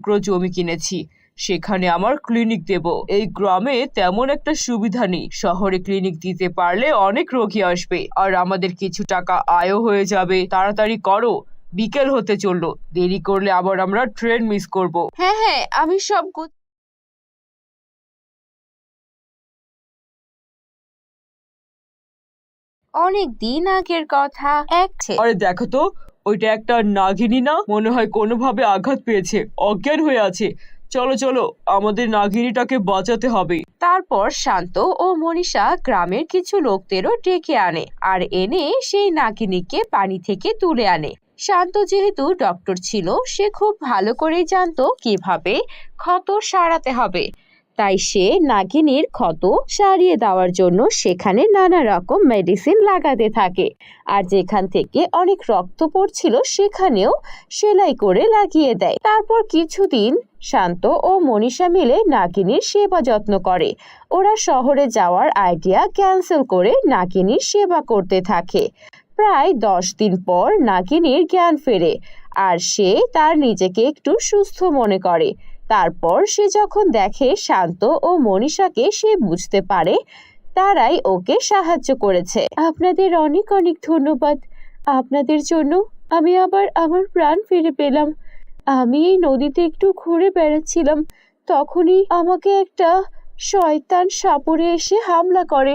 Acre জমি কিনেছি। সেখানে আমার ক্লিনিক দেব। এই গ্রামে তেমন একটা সুবিধা নেই। শহরে ক্লিনিক দিতে পারলে অনেক রোগী আসবে। আর আমাদের কিছু টাকা আয়ও হয়ে যাবে। তাড়াতাড়ি করো। বিকেল হতে চলল। দেরি করলে আবার আমরা ট্রেন মিস করব। হ্যাঁ হ্যাঁ আমি সব গু- অনেক দিন আগের কথা। এক ছে- আরে দেখো তো ওইটা একটা নাগিনী না? মনে হয় কোনোভাবে আঘাত পেয়েছে। অজ্ঞান হয়ে আছে। চলো চলো, আমাদের নাগিনীটাকে বাঁচাতে হবে। তারপর শান্ত ও মনীষা গ্রামের কিছু লোকদেরও ডেকে আনে আর এনে সেই নাগিনীকে পানি থেকে তুলে আনে। শান্ত যেহেতু ডক্টর ছিল, সে খুব ভালো করেই জানতো কীভাবে ক্ষত সারাতে হবে। তাই সে নাগিনীর ক্ষত সারিয়ে দেওয়ার জন্য সেখানে নানা রকম মেডিসিন লাগাতে থাকে। আর যেখান থেকে অনেক রক্ত পড়ছিল সেখানেও সেলাই করে লাগিয়ে দেয়। তারপর কিছুদিন শান্ত ও মনীষা মিলে নাগিনীর সেবা যত্ন করে। ওরা শহরে যাওয়ার আইডিয়া ক্যান্সেল করে নাগিনীর সেবা করতে থাকে। প্রায় দশ দিন পর নাগিনীর জ্ঞান ফেরে। আর সে তার নিজেকে একটু সুস্থ মনে করে। তারপর সে যখন দেখে শান্ত ও মনীষাকে সে বুঝতে পারে, তারাই ওকে সাহায্য করেছে। আপনাদের অনেক অনেক ধন্যবাদ। আপনাদের জন্য আমি আবার আমার প্রাণ ফিরে পেলাম। আমি এই নদীতে একটু ঘুরে বেড়াচ্ছিলাম। তখনই আমাকে একটা শয়তান সাপুড়ে এসে হামলা করে।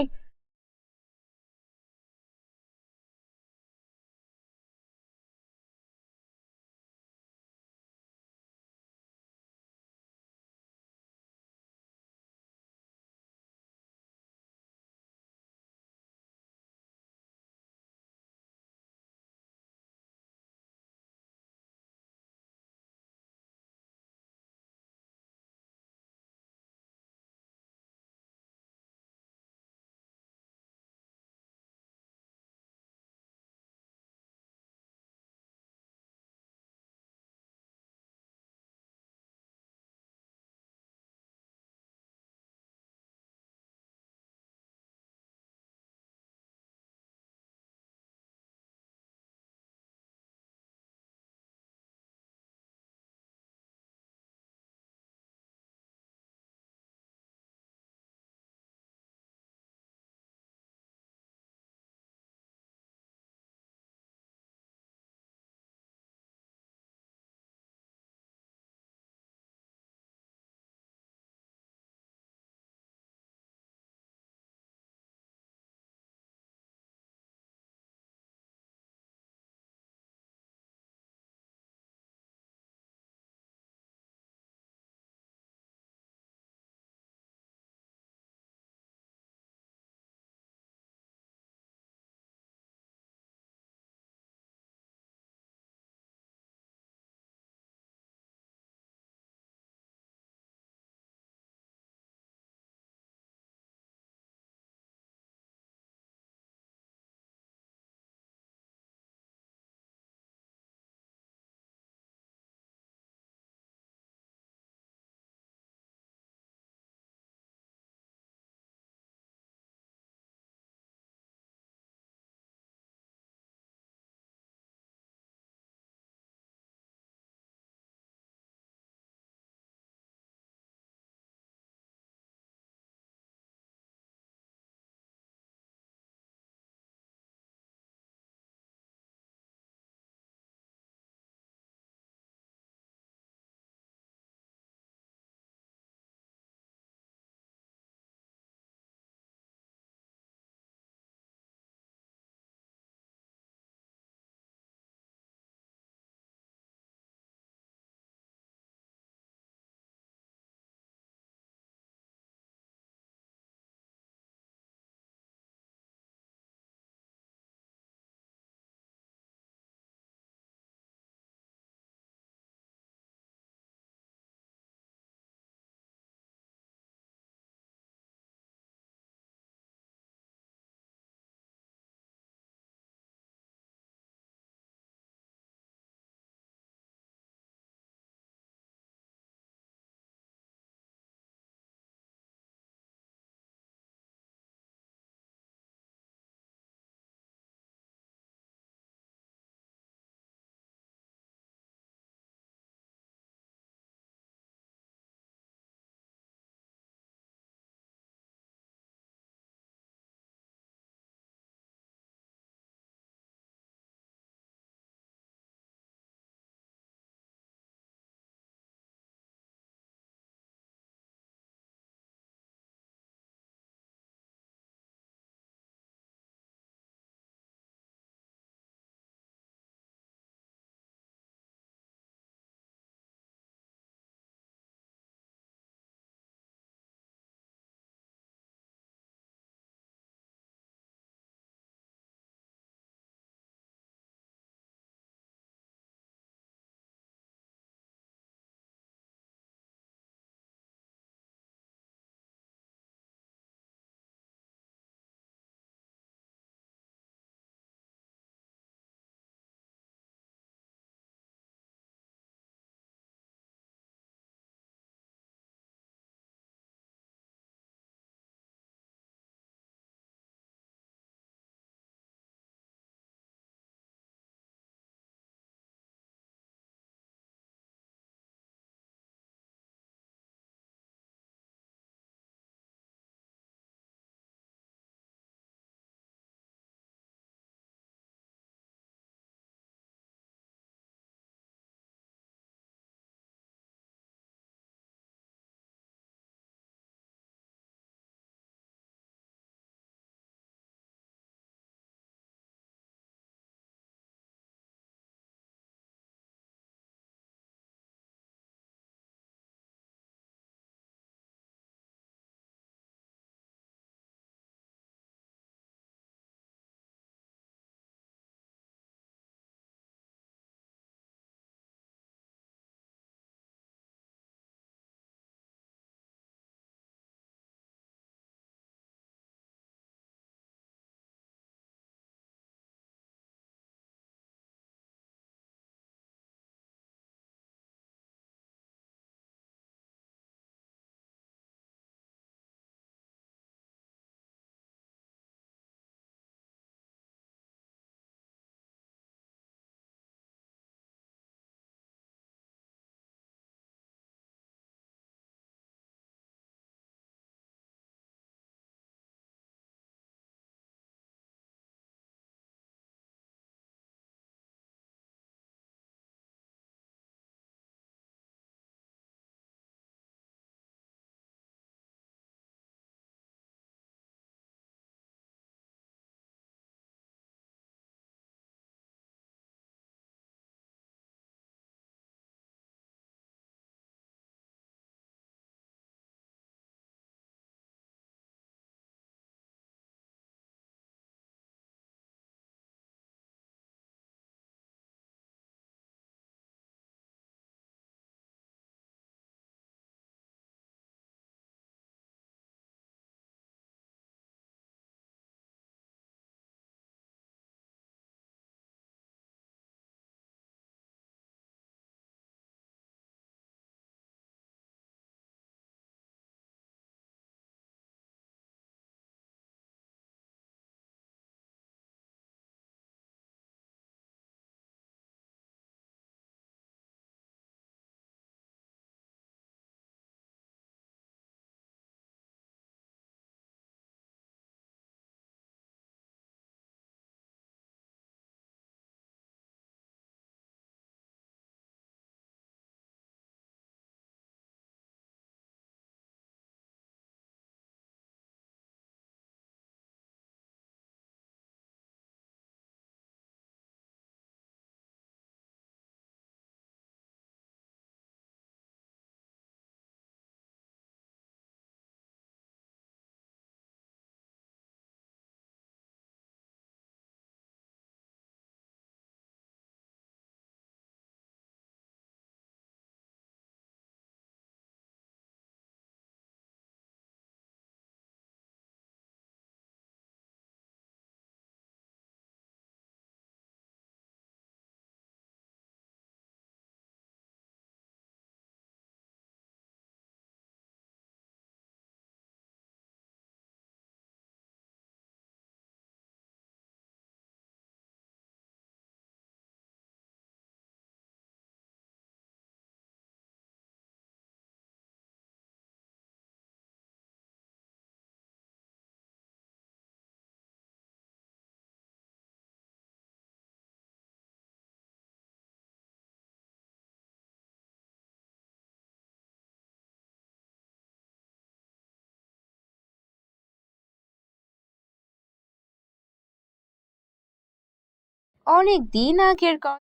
অনেক দিন আগের কথা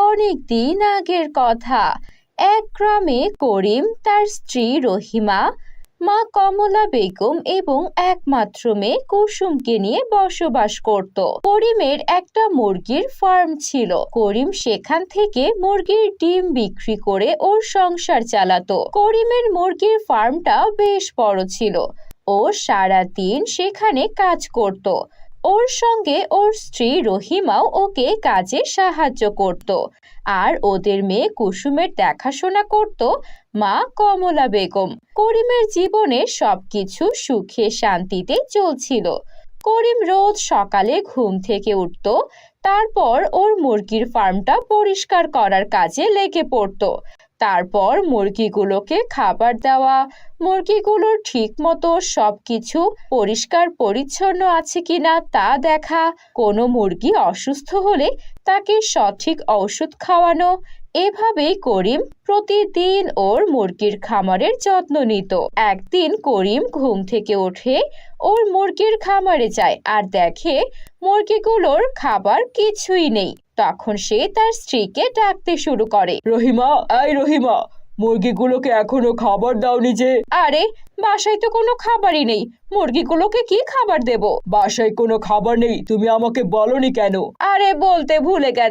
অনেক দিন আগের কথা। এক গ্রামে করিম তার স্ত্রী রহিমা, মা কমলা বেগম এবং একমাত্র মেয়ে কুসুমকে নিয়ে বসবাস করত। করিমের একটা মুরগির ফার্ম ছিল। করিম সেখান থেকে মুরগির ডিম বিক্রি করে ওর সংসার চালাতো। করিমের মুরগির ফার্মটা বেশ বড় ছিল। ও সারা দিন সেখানে কাজ করত। ওর সঙ্গে ওর স্ত্রী রহিমাও ওকে কাজে সাহায্য করত। আর ওদের মেয়ে কুসুমের দেখাশোনা করত মা কমলা বেগম। করিমের জীবনে সবকিছু সুখে শান্তিতে চলছিল। করিম রোজ সকালে ঘুম থেকে উঠত, তারপর ওর মুরগির ফার্মটা পরিষ্কার করার কাজে লেগে পড়তো। তারপর মুরগিগুলোকে খাবার দেওয়া, মুরগিগুলোর ঠিক মতো সবকিছু পরিষ্কার পরিচ্ছন্ন আছে কিনা তা দেখা, কোনো মুরগি অসুস্থ হলে তাকে সঠিক ঔষধ খাওয়ানো এভাবেই করিম প্রতিদিন ওর মুরগির খামারের যত্ন নিত। একদিন করিম ঘুম থেকে ওঠে ওর মুরগির খামারে যায় আর দেখে মুরগিগুলোর খাবার কিছুই নেই। তখন সে তার স্ত্রীকে ডাকতে শুরু করে। রহিমা এই রহিমা মুরগিগুলোকে এখনও খাবার দাওনি যে। আরে বাসায় তো কোনো খাবারই নেই। মুরগিগুলোকে কি খাবার দেব? বাসায় কোনো খাবার নেই তুমি আমাকে বলনি কেন? আরে বলতে ভুলে গেছি।